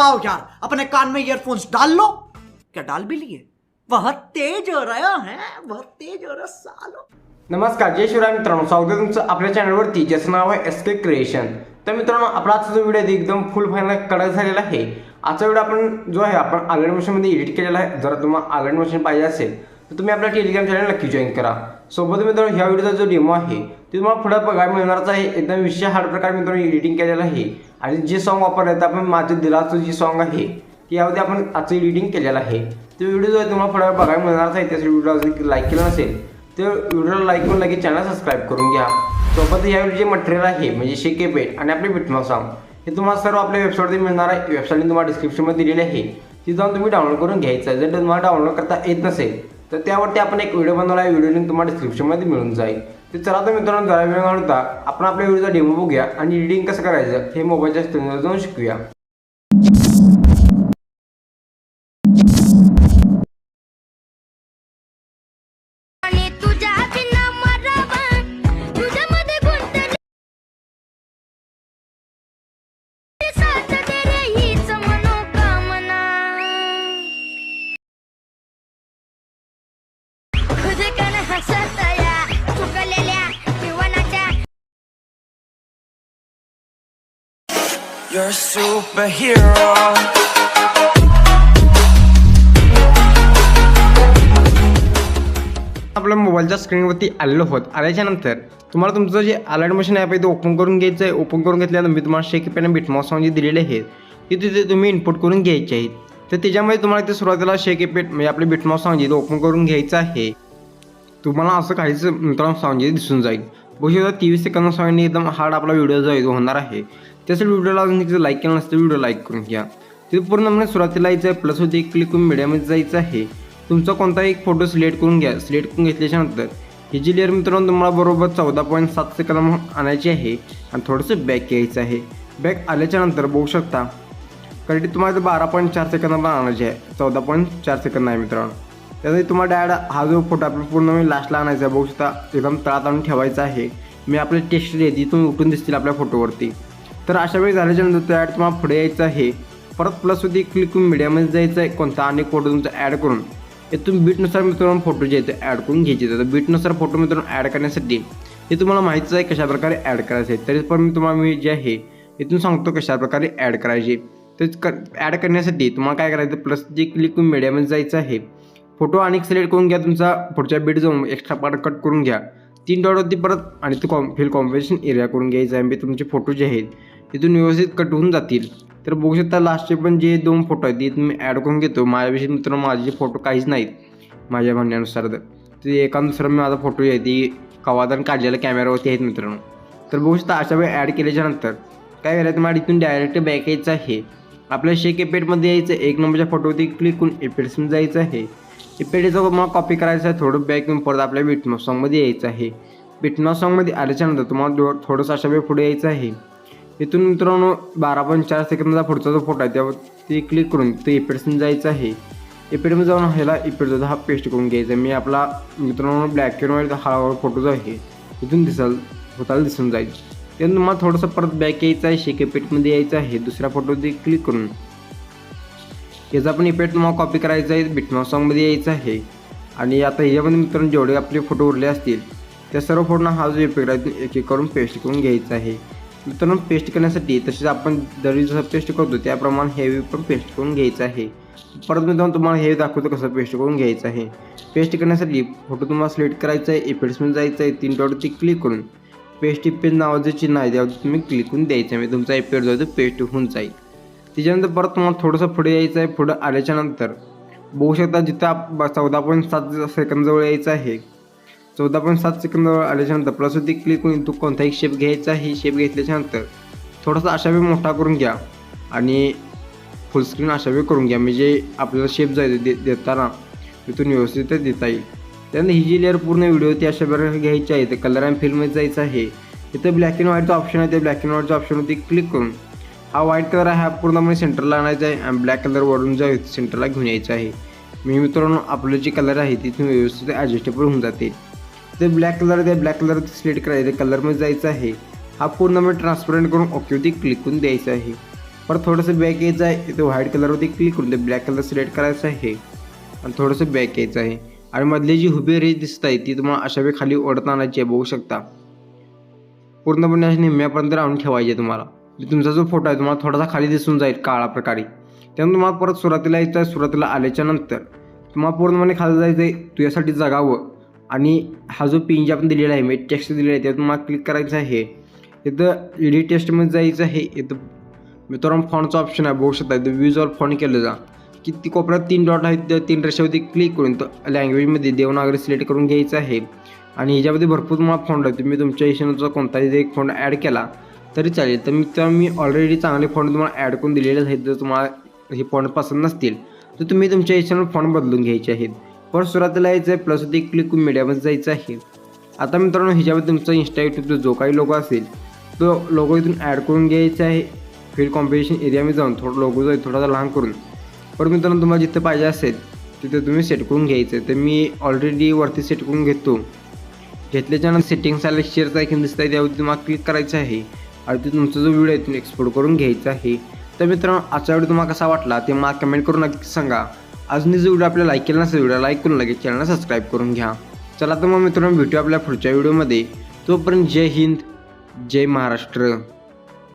आओ यार अपने कान में ईयरफोन्स डाल लो। क्या डाल भी लिए? बहुत तेज हो रहा है बहुत तेज हो रहा सालो। नमस्कार जय शिवराय मित्रांनो स्वागत आहे तुमचं आपल्या चॅनलवरती ज्याचं नाव आहे एस के क्रिएशन तर मित्रांनो आपला आजचा जो व्हिडिओ आहे एकदम फुल फायनल कडक झालेला आहे. आजचा व्हिडिओ आपण जो आहे आपण आलर्ट मशीनमध्ये एडिट केलेला आहे. जर तुम्हाला आलर्ट मशीन पाहिजे असेल तर तुम्ही आपल्या टेलिग्राम चॅनल नक्की जॉईन करा. सोबत मित्रांनो ह्या व्हिडिओचा जो डेमो आहे ते तुम्हाला पुढे बघायला मिळणारच आहे. एकदम विशेष हार्ड प्रकारे मित्रांनो एडिटिंग केलेलं आहे. आणि जे सॉन्ग वापरले आहे आपण माझं दिलाचं जे सॉन्ग आहे ते यामध्ये आपण आजचं एडिटिंग केलेलं आहे. तो व्हिडिओ जो आहे तुम्हाला पुढे बघायला मिळणार आहे. त्यासाठी व्हिडिओ लाईक केला नसेल तर व्हिडिओला लाईक करून लगेच चॅनल सबस्क्राईब करून घ्या. सोबत यावेळी जे मटेरियल आहे म्हणजे शेके पेट आणि आपले बिटमॉ सॉन्ग हे तुम्हाला सर्व आपल्या वेबसाईटवरती मिळणार आहे. वेबसाईट तुम्हाला डिस्क्रिप्शनमध्ये दिलेली आहे. ती जाऊन तुम्ही डाउनलोड करून घ्यायचं आहे. जर तुम्हाला डाउनलोड करता येत नसेल तर त्यावरती आपण एक व्हिडिओ बनवला आहे. व्हिडिओ लिंक तुम्हाला डिस्क्रिप्शनमध्ये मिळून जाईल. तर चला तर मित्रांनो जरा वेळ घालता आपण आपल्या व्हिडिओचा डेमो बघूया आणि एडिटिंग कसं करायचं हे मोबाईलच्या स्क्रीनवर जाऊन शिकूया. Your superhero. आपल्या मोबाईलच्या स्क्रीनवरती आलेलो होत आल्याच्यानंतर तुम्हाला तुमचं जे अलर्ट मशीन ॲप आहे ते ओपन करून घ्यायचं आहे ओपन करून घेतल्यानंतर मी तुम्हाला शेक पेन बिटमॉस जे दिलेले आहेत ते तिथे तुम्ही इनपुट करून घ्यायचे आहेत. तर त्याच्यामध्ये तुम्हाला ते सुरुवातीला शेक पेट म्हणजे आपले बिटमॉस सॉंग जे ओपन करून घ्यायचं आहे. तुम्हाला असं काहीच मित्रांनो सॉंग जे दिसून जाईल. बघू शकता तेवीस सेकंद सॉंगने एकदम हार्ड आपला व्हिडिओ जो आहे तो होणार आहे. त्यासाठी व्हिडिओला अजून तिथे लाईक केलं नसतं व्हिडिओ लाईक करून घ्या. तिथे पूर्ण म्हणजे सुरुवातीला यायचं आहे प्लस होती क्लिक करून मीडियामध्ये जायचं आहे. तुमचा कोणताही एक फोटो सिलेक्ट करून घ्या. सिलेक्ट करून घेतल्याच्यानंतर ही जी लेअर मित्रांनो तुम्हाला बरोबर चौदा पॉईंट सात सेकंद म्हणून आणायची आहे आणि थोडंसं बॅक यायचं आहे. बॅक आल्याच्यानंतर बघू शकता कारण तुम्हाला बारा पॉईंट चार सेकंद पण आणायचे आहे. चौदा पॉईंट चार सेकंद आहे मित्रांनो. त्यासाठी तुम्हाला डायरेक्ट हा जो फोटो आपला पूर्ण मी लास्टला आणायचा आहे बघू शकता एकदम तळात आणून ठेवायचा आहे. मी आपले टेस्ट आहे तुम्ही उठून दिसतील आपल्या फोटोवरती तर अशा वेळी झाल्याच्यानंतर नंतर ॲड तुम्हाला पुढे यायचं आहे. परत प्लस होती क्लिक करून मीडियामध्ये जायचं आहे. कोणता अनेक फोटो तुमचा ॲड करून. इथून बीटनुसार मित्रांनो फोटो जे आहेत ॲड करून घ्यायचे तर बीटनुसार फोटो मित्रांनो ॲड करण्यासाठी हे तुम्हाला माहितीच आहे कशा प्रकारे ॲड करायचं आहे तरी पण मी तुम्हाला मी जे आहे इथून सांगतो कशा प्रकारे ॲड करायचे. तेच कर ॲड करण्यासाठी तुम्हाला काय करायचं प्लस जे क्लिक करून मीडियामध्ये जायचं आहे फोटो आणि सिलेक्ट करून घ्या तुमचा. पुढच्या बीट जाऊन एक्स्ट्रा पार्ट कट करून घ्या. तीन डॉटवरती परत आणि ते कॉम फिल कॉम्बिनेशन एरिया करून घ्यायचा आहे. म्हणजे तुमचे फोटो जे आहेत तिथून व्यवस्थित कट होऊन जातील. तर बघू शकता लास्टचे पण जे दोन फोटो आहेत ते मी ॲड करून घेतो. माझ्याविषयी मित्र माझे फोटो काहीच नाहीत माझ्या म्हणण्यानुसार तर. ते एका दुसरा मी माझा फोटो जे आहे ती कवादान काढलेला कॅमेरावरती आहेत मित्रांनो. तर बघू शकता अशा वेळी ॲड केल्याच्यानंतर काय करायचं मला इथून डायरेक्ट बॅक यायचं आहे. आपल्या शेक एपेडमध्ये यायचं एक नंबरच्या फोटोवरती क्लिक करून एपेड्समध्ये जायचं आहे. एपेडचं मला कॉपी करायचं आहे. थोडं बॅक येऊन परत आपल्या बिटमॉस सॉंगमध्ये यायचं आहे. बिटमॉस सॉंगमध्ये आल्याच्यानंतर तुम्हाला थोडंसं अशा वेळ पुढे यायचं आहे. इथून मित्रांनो बारा पॉईंट चार सेकंदाचा पुढचा जो फोटो आहे त्यावर ते क्लिक करून ते इपेडसून जायचं आहे. इपेडमध्ये जाऊन ह्याला इपेडचा हा पेस्ट करून घ्यायचा मी आपला मित्रांनो ब्लॅक अँड व्हाईट हा फोटो जो आहे इथून दिसल होताला दिसून जाईल. त्यानंतर तुम्हाला थोडंसं परत बॅक यायचं आहे शेक इफेक्टमध्ये यायचं आहे. दुसऱ्या फोटोवरती क्लिक करून याचा पण इफेक्ट तुम्हाला कॉपी करायचा आहे बिटमॉ सॉंगमध्ये यायचं आहे. आणि आता ह्याच्यामध्ये मित्रांनो जेवढे आपले फोटो उरले असतील त्या सर्व फोटोना हा जो इफेक्ट आहे एक एक करून पेस्ट करून घ्यायचा आहे. मित्रांनो पेस्ट करण्यासाठी तसेच आपण दरवेळी जसं पेस्ट करतो त्याप्रमाणे हेवी पण पेस्ट करून घ्यायचं आहे. परत मित्रांनो तुम्हाला हे दाखवतो कसं पेस्ट करून घ्यायचं आहे. पेस्ट करण्यासाठी फोटो तुम्हाला सिलेक्ट करायचा आहे इफेक्ट्समध्ये जायचं आहे तीन डॉटवरती क्लिक करून. पेस्ट इफेक्ट नावाचं चिन्ह आहे त्यावरती तुम्ही क्लिक करून द्यायचं आहे. म्हणजे तुमचा इफेक्ट जो आहे तो पेस्ट होऊन जाईल. त्याच्यानंतर परत तुम्हाला थोडंसं पुढे यायचं आहे पुढं आल्याच्यानंतर बघू शकता जिथं चौदा पॉईंट सात सेकंदजवळ यायचं आहे. चौदा पॉईंट सात सेकंदजवळ आल्याच्यानंतर प्लस होती क्लिक करून तू कोणताही शेप घ्यायचा आहे शेप घेतल्याच्यानंतर थोडासा अशा वेळ मोठा करून घ्या. आणि फुल स्क्रीन अशा वेळ करून घ्या. म्हणजे आपल्याला शेप जायचं दे देताना तिथून व्यवस्थित देता येईल. त्यानंतर ही जी लेअर पूर्ण व्हिडिओ ती अशा प्रकारे घ्यायची आहे. तर कलर अँड फिल्ममध्ये जायचं आहे. इथं ब्लॅक अँड व्हाईटचा ऑप्शन आहे. त्या ब्लॅक अँड व्हाईटच्या ऑप्शनवरती क्लिक करून हा व्हाईट कलर आहे हा पूर्णपणे सेंटरला आणायचा आहे आणि ब्लॅक कलर वरून जो आहे सेंटरला घेऊन यायचा आहे. मी मित्रांनो आपलं जे कलर आहे तिथून व्यवस्थित ॲडजस्टेबल होऊन जाते. ते ब्लॅक कलर त्या ब्लॅक कलर सिलेक्ट करायचं कलरमध्ये जायचं आहे. हा पूर्णपणे ट्रान्सपरंट करून ओकेवरती क्लिक करून द्यायचा आहे. परत थोडंसं बॅक यायचं आहे. ते व्हाईट कलरवरती क्लिक करून ते ब्लॅक कलर सिलेक्ट करायचं आहे. आणि थोडंसं बॅक यायचं आहे. आणि मधली जी हुबी रेज दिसत आहे ती तुम्हाला अशा वेळी खाली ओढत आणायची आहे. बघू शकता. पूर्णपणे अशी निम्म्यापर्यंत आणून ठेवायची आहे तुम्हाला. म्हणजे तुमचा जो फोटो आहे तुम्हाला थोडासा खाली दिसून जाईल काळा प्रकारे. त्यामुळे तुम्हाला परत सुरुवातीला यायचं आहे. सुरुवातीला आल्याच्यानंतर तुम्हाला पूर्णपणे खाली जायचं आहे. तुझ्यासाठी जगावं. आणि हा जो पिन जे आपण दिलेला आहे म्हणजे टेक्स्ट दिलेला आहे त्यातून तुम्हाला क्लिक करायचं आहे. इथं एडिट टेस्टमध्ये जायचं आहे. इथं मित्रांनो फॉन्टचा ऑप्शन आहे बघू शकता. इथं व्ह्यूजवर फॉन केलं जा. की ती कोपऱ्यात तीन डॉट आहेत त्या तीन रेषावरती क्लिक करून तर लँग्वेजमध्ये देवनागरी सिलेक्ट करून घ्यायचं आहे. आणि ह्याच्यामध्ये भरपूर तुम्हाला फॉन्ट आहे. तुम्ही तुमच्या हिशोबाचा कोणताही एक फॉन्ट ॲड केला तरी चालेल. तर मी तर मी ऑलरेडी चांगले फॉन्ट तुम्हाला ॲड करून दिलेले आहेत जर तुम्हाला हे फॉन्ट पसंत नसतील तर तुम्ही तुमच्या हिशोबाने फॉन्ट बदलून घ्यायचे आहेत. पण सुरुवातीला यायचं आहे प्लस होती क्लिक मीडियामध्ये जायचं आहे. आता मित्रांनो ह्याच्यामध्ये तुमचा इंस्टा यूट्यूबचा जो काही लोगो असेल तो लोगो इथून ॲड करून घ्यायचा आहे. फील्ड कॉम्पिटिशन एरियामध्ये जाऊन थोडं लोगो जाईल थोडासा लहान करून. पण मित्रांनो तुम्हाला जिथं पाहिजे असेल तिथे तुम्ही सेट करून घ्यायचं. आहे तर मी ऑलरेडी वरती सेट करून घेतो. घेतल्याच्यानंतर सेटिंग्स आले शेअरचा ऐकून दिसत आहे त्यावरती तुम्हाला क्लिक करायचं आहे. आणि ते तुमचा जो व्हिडिओ आहे तुम्ही एक्सपोर्ट करून घ्यायचा आहे. तर मित्रांनो आजचा व्हिडिओ तुम्हाला कसा वाटला ते मला कमेंट करून नक्की सांगा. अजूनही जर व्हिडिओ आपल्याला लाईक केला नसेल व्हिडिओ लाईक करून लगेच चॅनलला सबस्क्राईब करून घ्या. चला तर मग मित्रांनो भेटू आपल्या पुढच्या व्हिडिओमध्ये तोपर्यंत जय हिंद जय महाराष्ट्र.